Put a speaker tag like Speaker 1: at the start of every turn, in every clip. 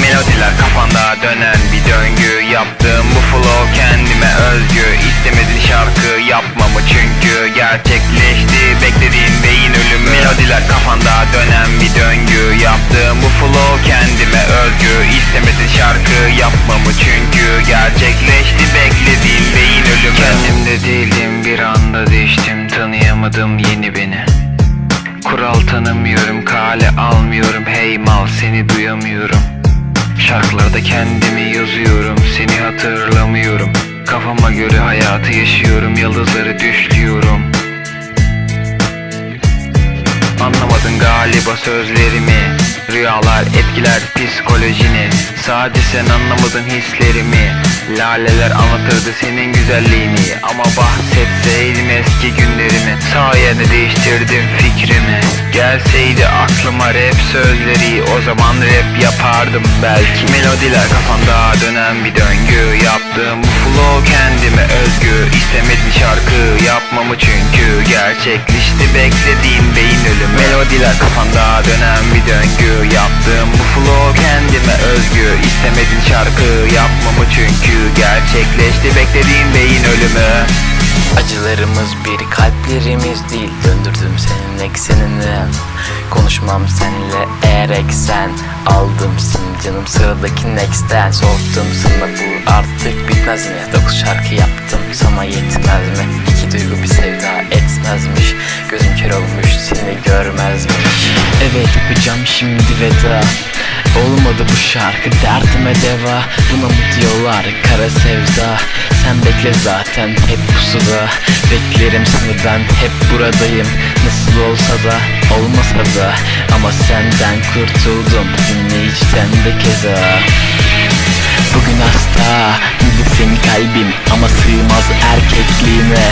Speaker 1: Melodiler kafanda dönen bir döngü. Yaptığım bu flow kendime özgü. İstemedin şarkı yapmamı çünkü Gerçekleşti. Beklediğin beyin ölümü. Melodiler kafanda dönen bir döngü. Yaptığım bu flow kendime özgü. İstemedin şarkı yapmamı çünkü Gerçekleşti. Beklediğin beyin ölümü. Kendimde değildim bir anda değiştim. Tanıyamadım yeni beni. Kural tanımıyorum, kale almıyorum. Hey mal seni duyamıyorum. Şarkılarda kendimi yazıyorum. Seni hatırlamıyorum. Kafama göre hayatı yaşıyorum. Yıldızları düşlüyorum. Anlamadın galiba sözlerimi. Rüyalar etkiler psikolojini. Sadece sen anlamadın hislerimi. Laleler anlatırdı senin güzelliğini. Ama bahsetseydim eski günlerimi. Sayende değiştirdim fikrimi Gelseydi aklıma rap sözleri O zaman rap yapardım belki. Melodiler kafamda dönen bir döngü Yaptığım bu flow kendime özgü. İstemedin şarkı yapmamı çünkü Gerçekleşti beklediğin beyin ölümü. Melodiler kafamda dönen bir döngü Yaptığım bu flow kendime özgü. İstemedin şarkı yapmamı çünkü Gerçekleşti beklediğin beyin ölümü
Speaker 2: Acılarımız bir kalplerimiz değil. Döndürdüm senin eksenini. Konuşmam seninle eğer eksen. Aldım sim canım sıradaki next'ten. Sordum sana bu artık bitmez mi? Dokuz şarkı yaptım sana yetmez mi? İki duygu bir sevda etmezmiş. Gözüm kör olmuş seni görmezmiş. Evet yapacağım şimdi veda. Olmadı bu şarkı derdime deva. Buna mı diyorlar kara sevda? Sen bekle zaten hep pusuda Beklerim seni ben hep buradayım. Nasıl olsa da olmasa da. Ama senden kurtuldum Dinle içten de keza. Bugün hasta bir senin kalbin Ama sığmaz erkekliğine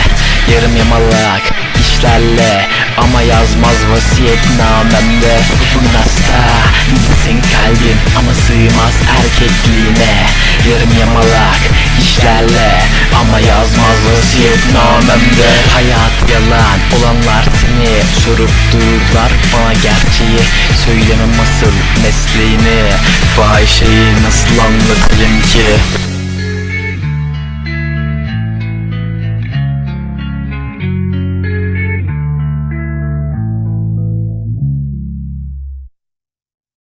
Speaker 2: Yarım yamalak işlerle Ama yazmaz vasiyetnamemde. Bugün hasta bir senin kalbin Ama sığmaz erkekliğine Yarım yamalak işlerle. Ama yazmaz vasiyetnamemde Hayat yalan olanlar seni Sorup dururlar bana gerçeği. Söylemem asıl mesleğini Fahişeyi nasıl anlatayım ki